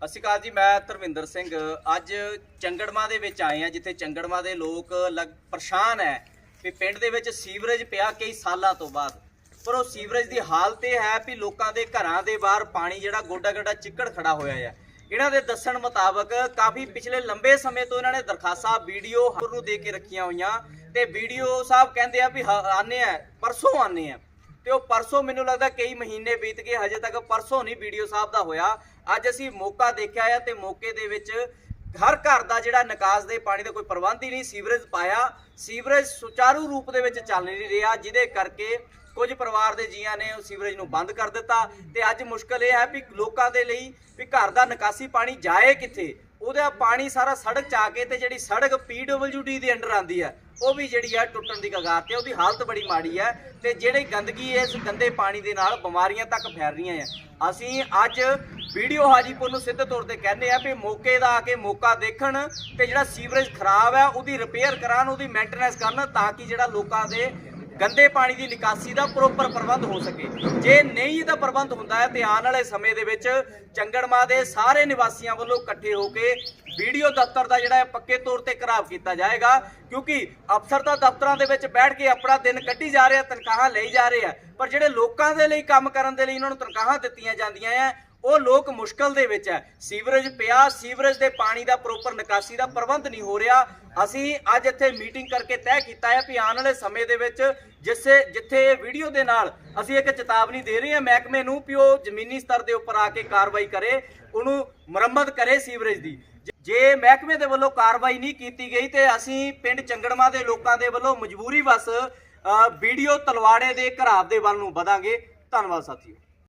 ਸਤਿ ਸ਼੍ਰੀ ਅਕਾਲ ਜੀ, ਮੈਂ ਧਰਮਿੰਦਰ ਸਿੰਘ। ਅੱਜ ਚੰਗੜਮਾ ਦੇ ਵਿੱਚ ਆਏ ਆ ਜਿੱਥੇ ਚੰਗੜਮਾ ਦੇ ਲੋਕ ਲਗ ਪਰੇਸ਼ਾਨ ਹੈ ਕਿ ਪਿੰਡ ਦੇ ਵਿੱਚ ਸੀਵਰੇਜ ਪਿਆ ਕਈ ਸਾਲਾਂ ਤੋਂ ਬਾਅਦ। ਪਰ ਉਹ ਸੀਵਰੇਜ ਦੀ ਹਾਲਤ ਇਹ ਹੈ ਵੀ ਲੋਕਾਂ ਦੇ ਘਰਾਂ ਦੇ ਬਾਹਰ ਪਾਣੀ ਜਿਹੜਾ ਗੋਡਾ ਗੋਡਾ ਚਿੱਕੜ ਖੜਾ ਹੋਇਆ ਹੈ ਇਹਨਾਂ ਦੇ ਦੱਸਣ ਮੁਤਾਬਕ ਕਾਫੀ ਪਿਛਲੇ ਲੰਬੇ ਸਮੇਂ ਤੋਂ ਇਹਨਾਂ ਨੇ ਦਰਖਾਸਤਾਂ, ਵੀਡੀਓ ਨੂੰ ਦੇ ਕੇ ਰੱਖੀਆਂ ਹੋਈਆਂ ਤੇ ਵੀਡੀਓ ਸਾਹਿਬ ਕਹਿੰਦੇ ਆ ਵੀ ਹ- ਆਨੇ ਆ, ਪਰਸੋਂ ਆਨੇ ਆ। ਤੇ ਉਹ ਪਰਸੋਂ ਮੈਨੂੰ ਲੱਗਦਾ ਕਈ ਮਹੀਨੇ ਬੀਤ ਗਏ, ਹਜੇ ਤੱਕ ਪਰਸੋਂ ਨਹੀਂ ਵੀਡੀਓ ਸਾਹਿਬ ਦਾ ਹੋਇਆ। ਅੱਜ ਅਸੀਂ ਮੌਕਾ ਦੇਖਿਆ ਆ ਤੇ ਮੌਕੇ ਦੇ ਵਿੱਚ ਹਰ ਘਰ ਦਾ ਜਿਹੜਾ ਨਿਕਾਸ ਦੇ ਪਾਣੀ ਦਾ ਕੋਈ ਪ੍ਰਬੰਧ ਹੀ ਨਹੀਂ, ਸੀਵਰੇਜ ਪਾਇਆ। ਸੀਵਰੇਜ ਸੁਚਾਰੂ ਰੂਪ ਦੇ ਵਿੱਚ ਚੱਲ ਨਹੀਂ ਰਿਹਾ, ਜਿਹਦੇ ਕਰਕੇ ਕੁਝ ਪਰਿਵਾਰ ਦੇ ਜੀਆਂ ਨੇ ਉਹ ਸੀਵਰੇਜ ਨੂੰ ਬੰਦ ਕਰ ਦਿੱਤਾ। ਤੇ ਅੱਜ ਮੁਸ਼ਕਲ ਇਹ ਹੈ ਵੀ ਲੋਕਾਂ ਦੇ ਲਈ ਵੀ ਘਰ ਦਾ ਨਿਕਾਸੀ ਪਾਣੀ ਜਾਏ ਕਿੱਥੇ? ਉਹਦਾ ਪਾਣੀ ਸਾਰਾ ਸੜਕ ਚ ਆ ਕੇ ਤੇ ਜਿਹੜੀ ਸੜਕ ਪੀਡਬਲਯੂਡੀ ਦੇ ਅੰਡਰ ਆਂਦੀ ਹੈ ਉਹ ਵੀ ਜਿਹੜੀ ਆ ਟੁੱਟਣ ਦੀ ਕਗਾਰ ਤੇ ਉਹਦੀ ਹਾਲਤ ਬੜੀ ਮਾੜੀ ਹੈ ਤੇ ਜਿਹੜੀ ਗੰਦਗੀ ਇਸ ਗੰਦੇ ਪਾਣੀ ਦੇ ਨਾਲ ਬਿਮਾਰੀਆਂ ਤੱਕ ਫੈਲ ਰਹੀਆਂ ਆ। ਅਸੀਂ ਅੱਜ ਵੀਡੀਓ ਹਾਜੀਪੁਰ ਨੂੰ ਸਿੱਧੇ ਤੌਰ ਤੇ ਕਹਿੰਦੇ ਆ ਵੀ ਮੌਕੇ ਦਾ ਆ ਕੇ ਮੌਕਾ ਦੇਖਣ ਤੇ ਜਿਹੜਾ ਸੀਵਰੇਜ ਖਰਾਬ ਹੈ ਉਹਦੀ ਰਿਪੇਅਰ ਕਰਾਉਣ, ਉਹਦੀ ਮੇਨਟੇਨੈਂਸ ਕਰਨ ਤਾਂ ਕਿ ਜਿਹੜਾ ਲੋਕਾਂ ਦੇ ਗੰਦੇ ਪਾਣੀ ਦੀ ਨਿਕਾਸੀ ਦਾ ਪ੍ਰੋਪਰ ਪ੍ਰਬੰਧ ਹੋ ਸਕੇ। ਜੇ ਨਹੀਂ ਇਹਦਾ ਪ੍ਰਬੰਧ ਹੁੰਦਾ ਹੈ ਤੇ ਆਉਣ ਵਾਲੇ ਸਮੇਂ ਦੇ ਵਿੱਚ ਚੰਗੜਮਾ ਦੇ ਸਾਰੇ ਨਿਵਾਸੀਆਂ ਵੱਲੋਂ ਇਕੱਠੇ ਹੋ ਕੇ ਵੀਡੀਓ ਦਫ਼ਤਰ ਦਾ ਜਿਹੜਾ ਹੈ ਪੱਕੇ ਤੌਰ ਤੇ ਘਰਾਵ ਕੀਤਾ ਜਾਏਗਾ, ਕਿਉਂਕਿ ਅਫਸਰ ਤਾਂ ਦਫ਼ਤਰਾਂ ਦੇ ਵਿੱਚ ਬੈਠ ਕੇ ਆਪਣਾ ਦਿਨ ਕੱਢੀ ਜਾ ਰਿਹਾ, ਤਨਖਾਹਾਂ ਲਈ ਜਾ ਰਹੇ ਆ। ਪਰ ਜਿਹੜੇ ਲੋਕਾਂ ਦੇ ਲਈ ਕੰਮ ਕਰਨ ਦੇ ਲਈ ਇਹਨਾਂ ਨੂੰ ਤਨਖਾਹਾਂ ਦਿੱਤੀਆਂ ਜਾਂਦੀਆਂ ਆ ਉਹ ਲੋਕ ਮੁਸ਼ਕਲ ਦੇ ਵਿੱਚ ਹੈ। ਸੀਵਰੇਜ ਪਿਆ, ਸੀਵਰੇਜ ਦੇ ਪਾਣੀ ਦਾ ਪ੍ਰੋਪਰ ਨਿਕਾਸੀ ਦਾ ਪ੍ਰਬੰਧ ਨਹੀਂ ਹੋ ਰਿਹਾ। ਅਸੀਂ ਅੱਜ ਇੱਥੇ ਮੀਟਿੰਗ ਕਰਕੇ ਤੈਅ ਕੀਤਾ ਹੈ ਕਿ ਆਉਣ ਵਾਲੇ ਸਮੇਂ ਦੇ ਵਿੱਚ ਜਿਸੇ ਜਿੱਥੇ ਇਹ ਵੀਡੀਓ ਦੇ ਨਾਲ ਅਸੀਂ ਇੱਕ ਚੇਤਾਵਨੀ ਦੇ ਰਹੇ ਹਾਂ ਮਹਿਕਮੇ ਨੂੰ ਕਿ ਉਹ ਜ਼ਮੀਨੀ ਸਤਰ ਦੇ ਉੱਪਰ ਆ ਕੇ ਕਾਰਵਾਈ ਕਰੇ, ਉਹਨੂੰ ਮੁਰੰਮਤ ਕਰੇ ਸੀਵਰੇਜ ਦੀ। ਜੇ ਮਹਿਕਮੇ ਦੇ ਵੱਲੋਂ ਕਾਰਵਾਈ ਨਹੀਂ ਕੀਤੀ ਗਈ ਤੇ ਅਸੀਂ ਪਿੰਡ ਚੰਗੜਮਾ ਦੇ ਲੋਕਾਂ ਦੇ ਵੱਲੋਂ ਮਜਬੂਰੀ ਵਸ ਵੀਡੀਓ ਤਲਵਾੜੇ ਦੇ ਘਰਾਬ ਦੇ ਵੱਲ ਨੂੰ ਵਧਾਂਗੇ। ਧੰਨਵਾਦ ਸਾਥੀਓ।